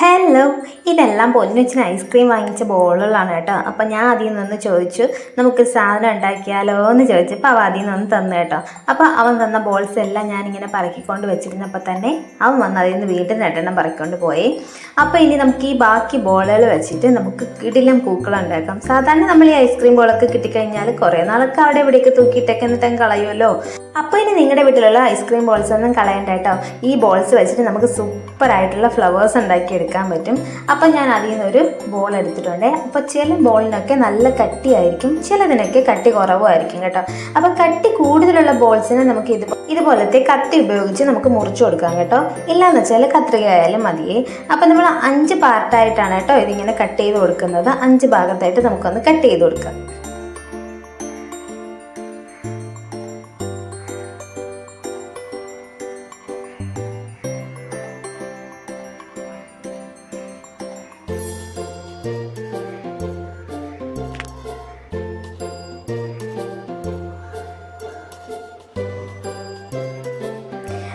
Hello ഇതെല്ലാം പൊന്നുവച്ചിന് ice cream വാങ്ങിച്ച ബോളുകളാണ് കേട്ടോ. അപ്പം ഞാൻ അതിൽ നിന്ന് ചോദിച്ചു നമുക്ക് സാധനം ഉണ്ടാക്കിയാലോ എന്ന് ചോദിച്ചപ്പോൾ അവ അതിൽ നിന്ന് തന്നു കേട്ടോ. അപ്പോൾ അവൻ തന്ന ബോൾസ് എല്ലാം ഞാനിങ്ങനെ പറക്കിക്കൊണ്ട് വെച്ചിരുന്നപ്പോൾ തന്നെ അവൻ വന്ന് അതിൽ നിന്ന് വീണ്ടും രണ്ടെണ്ണം പറക്കിക്കൊണ്ട് പോയി. അപ്പോൾ ഇനി നമുക്ക് ഈ ബാക്കി ബോളുകൾ വെച്ചിട്ട് നമുക്ക് കിടിലം പൂക്കളം ഉണ്ടാക്കാം. സാധാരണ നമ്മൾ ഈ ഐസ്ക്രീം ബോളൊക്കെ കിട്ടിക്കഴിഞ്ഞാൽ കുറേ നാളൊക്കെ അവിടെ ഇവിടെയൊക്കെ തൂക്കിയിട്ടൊക്കെ എന്നിട്ട് കളയുമല്ലോ അപ്പോൾ ഇനി നിങ്ങളുടെ വീട്ടിലുള്ള ഐസ്ക്രീം ബോൾസ് ഒന്നും കളയണ്ട കേട്ടോ. ഈ ബോൾസ് വെച്ചിട്ട് നമുക്ക് സൂപ്പർ ആയിട്ടുള്ള ഫ്ലവേഴ്സ് ഉണ്ടാക്കിയെടുക്കാൻ പറ്റും. അപ്പം ഞാൻ അതിൽ നിന്നൊരു ബോൾ എടുത്തിട്ടുണ്ട്. അപ്പോൾ ചില ബോളിനൊക്കെ നല്ല കട്ടിയായിരിക്കും ചിലതിനൊക്കെ കട്ടി കുറവായിരിക്കും കേട്ടോ. അപ്പോൾ കട്ടി കൂടുതലുള്ള ബോൾസിനെ നമുക്ക് ഇത് ഇതുപോലത്തെ കത്തി ഉപയോഗിച്ച് നമുക്ക് മുറിച്ചു കൊടുക്കാം കേട്ടോ. ഇല്ലാന്ന് വെച്ചാൽ കത്രിക ആയാലും മതിയേ. അപ്പം നമ്മൾ അഞ്ച് പാർട്ടായിട്ടാണ് കേട്ടോ ഇതിങ്ങനെ കട്ട് ചെയ്ത് കൊടുക്കുന്നത്. അഞ്ച് ഭാഗത്തായിട്ട് നമുക്കൊന്ന് കട്ട് ചെയ്ത് കൊടുക്കാം.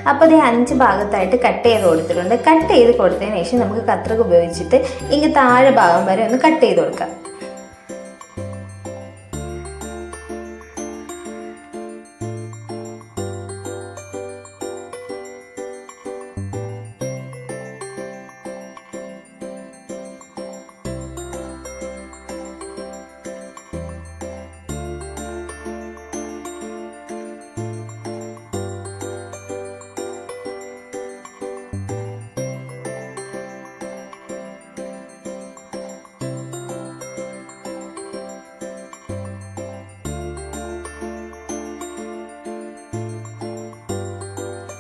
അപ്പോൾ ഇത് അഞ്ച് ഭാഗത്തായിട്ട് കട്ട് ചെയ്ത് കൊടുത്തിട്ടുണ്ട്. കട്ട് ചെയ്ത് കൊടുത്തതിന് ശേഷം നമുക്ക് കത്രിക ഉപയോഗിച്ചിട്ട് ഇങ്ങ് താഴെ ഭാഗം വരെ ഒന്ന് കട്ട് ചെയ്ത് കൊടുക്കാം.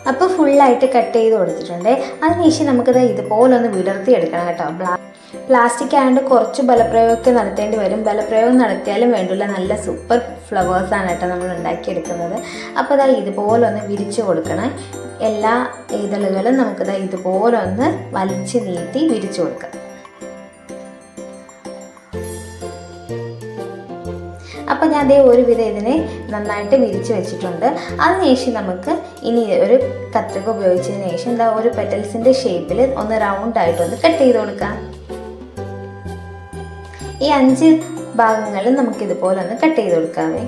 അപ്പോൾ ഫുള്ളായിട്ട് കട്ട് ചെയ്ത് കൊടുത്തിട്ടുണ്ട്. അതിനുശേഷം നമുക്കിത് ഇതുപോലെ ഒന്ന് വിടർത്തി എടുക്കണം കേട്ടോ പ്ലാസ്റ്റിക് ആയതുകൊണ്ട് കുറച്ച് ബലപ്രയോഗമൊക്കെ നടത്തേണ്ടി വരും. ബലപ്രയോഗം നടത്തിയാലും വേണ്ടില്ല. നല്ല സൂപ്പർ ഫ്ലവേഴ്സാണ് കേട്ടോ നമ്മൾ ഉണ്ടാക്കിയെടുക്കുന്നത്. അപ്പോൾ ഇതാ ഇതുപോലെ ഒന്ന് വിരിച്ചു കൊടുക്കണം. എല്ലാ ഇതളുകളും ഇതുപോലെ ഒന്ന് വലിച്ചു നീട്ടി വിരിച്ചു കൊടുക്കാം. അപ്പോൾ ഞാൻ അതേ ഒരുവിധം ഇതിനെ നന്നായിട്ട് വിരിച്ച് വെച്ചിട്ടുണ്ട്. അതിനുശേഷം നമുക്ക് ഇനി ഒരു കത്രിക ഉപയോഗിച്ചതിന് ശേഷം എന്താ ഒരു പെറ്റൽസിന്റെ ഷേപ്പിൽ ഒന്ന് റൗണ്ട് ആയിട്ടൊന്ന് കട്ട് ചെയ്ത് കൊടുക്കാം. ഈ അഞ്ച് ഭാഗങ്ങളിൽ നമുക്ക് ഇതുപോലെ ഒന്ന് കട്ട് ചെയ്ത് കൊടുക്കാവേ.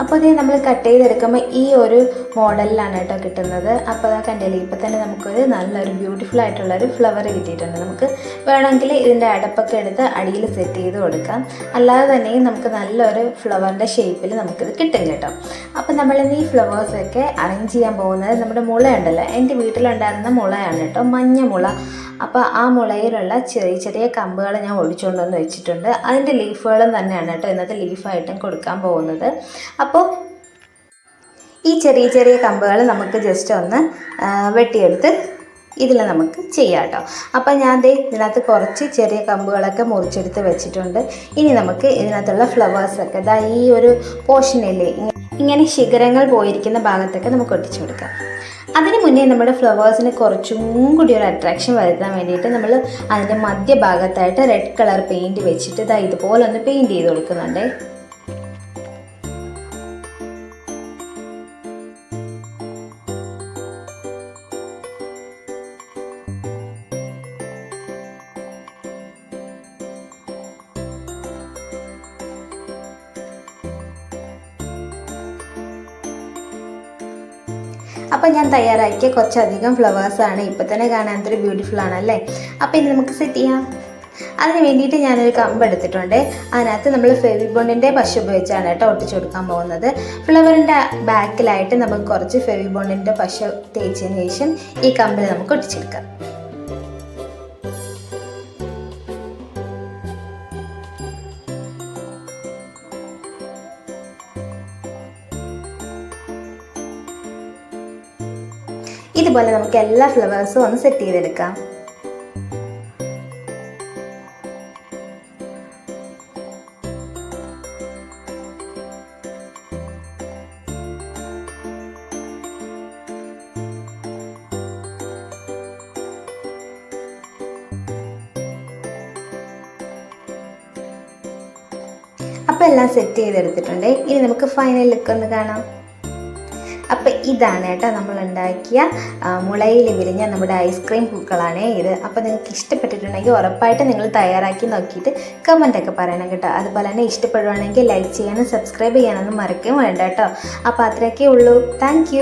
അപ്പോൾ ഇത് നമ്മൾ കട്ട് ചെയ്തെടുക്കുമ്പോൾ ഈ ഒരു മോഡലിലാണ് കേട്ടോ കിട്ടുന്നത്. അപ്പോൾ അതാ കണ്ടില്ലേ ഇപ്പോൾ തന്നെ നമുക്കൊരു നല്ലൊരു ബ്യൂട്ടിഫുൾ ആയിട്ടുള്ള ഒരു ഫ്ലവർ കിട്ടിയിട്ടുണ്ട്. നമുക്ക് വേണമെങ്കിൽ ഇതിന്റെ അടപ്പൊക്കെ എടുത്ത് അടിയിൽ സെറ്റ് ചെയ്ത് കൊടുക്കാം. അല്ലാതെ തന്നെ നമുക്ക് നല്ലൊരു ഫ്ലവറിന്റെ ഷേപ്പിൽ നമുക്കിത് കിട്ടും കേട്ടോ. അപ്പോൾ നമ്മളിന്ന് ഈ ഫ്ലവേഴ്സൊക്കെ അറേഞ്ച് ചെയ്യാൻ പോകുന്നത് നമ്മുടെ മുളയുണ്ടല്ലോ. എന്റെ വീട്ടിലുണ്ടായിരുന്ന മുളയാണ് കേട്ടോ മഞ്ഞ മുള. അപ്പോൾ ആ മുളയിലുള്ള ചെറിയ ചെറിയ കമ്പുകൾ ഞാൻ ഒഴിച്ചുകൊണ്ടുവന്ന് വെച്ചിട്ടുണ്ട്. അതിന്റെ ലീഫുകളും തന്നെയാണ് കേട്ടോ ഇന്നത്തെ ലീഫായിട്ടും കൊടുക്കാൻ പോകുന്നത്. അപ്പോൾ ഈ ചെറിയ ചെറിയ കമ്പുകൾ നമുക്ക് ജസ്റ്റ് ഒന്ന് വെട്ടിയെടുത്ത് ഇതിൽ നമുക്ക് ചെയ്യാം കേട്ടോ അപ്പം ഞാൻ ദേ ഇതിനകത്ത് കുറച്ച് ചെറിയ കമ്പുകളൊക്കെ മുറിച്ചെടുത്ത് വെച്ചിട്ടുണ്ട്. ഇനി നമുക്ക് ഇതിനകത്തുള്ള ഫ്ലവേഴ്സൊക്കെ ഇതാ ഈ ഒരു പോർഷനില്ലേ ഇങ്ങനെ ശിഖരങ്ങൾ പോയിരിക്കുന്ന ഭാഗത്തൊക്കെ നമുക്ക് ഒട്ടിച്ചു കൊടുക്കാം. അതിന് മുന്നേ നമ്മുടെ ഫ്ലവേഴ്സിന് കുറച്ചും കൂടി ഒരു അട്രാക്ഷൻ വരുത്താൻ വേണ്ടിയിട്ട് നമ്മൾ അതിന്റെ മധ്യഭാഗത്തായിട്ട് റെഡ് കളർ പെയിന്റ് വെച്ചിട്ട് ഇതാ ഇതുപോലെ ഒന്ന് പെയിന്റ് ചെയ്ത് കൊടുക്കുന്നുണ്ട്. അപ്പോൾ ഞാൻ തയ്യാറാക്കിയ കുറച്ചധികം ഫ്ലവേഴ്സാണ് ഇപ്പോൾ തന്നെ കാണാൻ അത്ര ബ്യൂട്ടിഫുൾ ആണല്ലേ? അപ്പോൾ ഇനി നമുക്ക് സെറ്റ് ചെയ്യാം. അതിന് വേണ്ടിയിട്ട് ഞാനൊരു കമ്പ് എടുത്തിട്ടുണ്ട്. അതിനകത്ത് നമ്മൾ ഫെവി ഫെവിബോണ്ടിന്റെ പശ ഉപയോഗിച്ചാണ് കേട്ടോ ഒട്ടിച്ചു കൊടുക്കാൻ പോകുന്നത്. ഫ്ലവറിന്റെ ബാക്കിലായിട്ട് നമുക്ക് കുറച്ച് ഫെവി ഫെവിബോണ്ടിന്റെ പശ തേച്ചതിന് ശേഷം ഈ കമ്പിൽ നമുക്ക് ഒട്ടിച്ചെടുക്കാം. ഇതുപോലെ നമുക്ക് എല്ലാ ഫ്ലവേഴ്സും ഒന്ന് സെറ്റ് ചെയ്തെടുക്കാം. എല്ലാം സെറ്റ് ചെയ്തെടുത്തിട്ടുണ്ട്. ഇനി നമുക്ക് ഫൈനൽ ലുക്ക് ഒന്ന് കാണാം. അപ്പം ഇതാണ് കേട്ടോ നമ്മൾ ഉണ്ടാക്കിയ മുളയിൽ വിരിഞ്ഞ നമ്മുടെ ഐസ്ക്രീം പൂക്കളാണ് ഇത്. അപ്പോൾ നിങ്ങൾക്ക് ഇഷ്ടപ്പെട്ടിട്ടുണ്ടെങ്കിൽ ഉറപ്പായിട്ട് നിങ്ങൾ തയ്യാറാക്കി നോക്കിയിട്ട് കമന്റൊക്കെ പറയണം കേട്ടോ. അതുപോലെ തന്നെ ഇഷ്ടപ്പെടുവാണെങ്കിൽ ലൈക്ക് ചെയ്യാനും സബ്സ്ക്രൈബ് ചെയ്യാനൊന്നും മറക്കുകയും വേണ്ട കേട്ടോ. അപ്പോൾ അത്രയൊക്കെ ഉള്ളൂ. താങ്ക്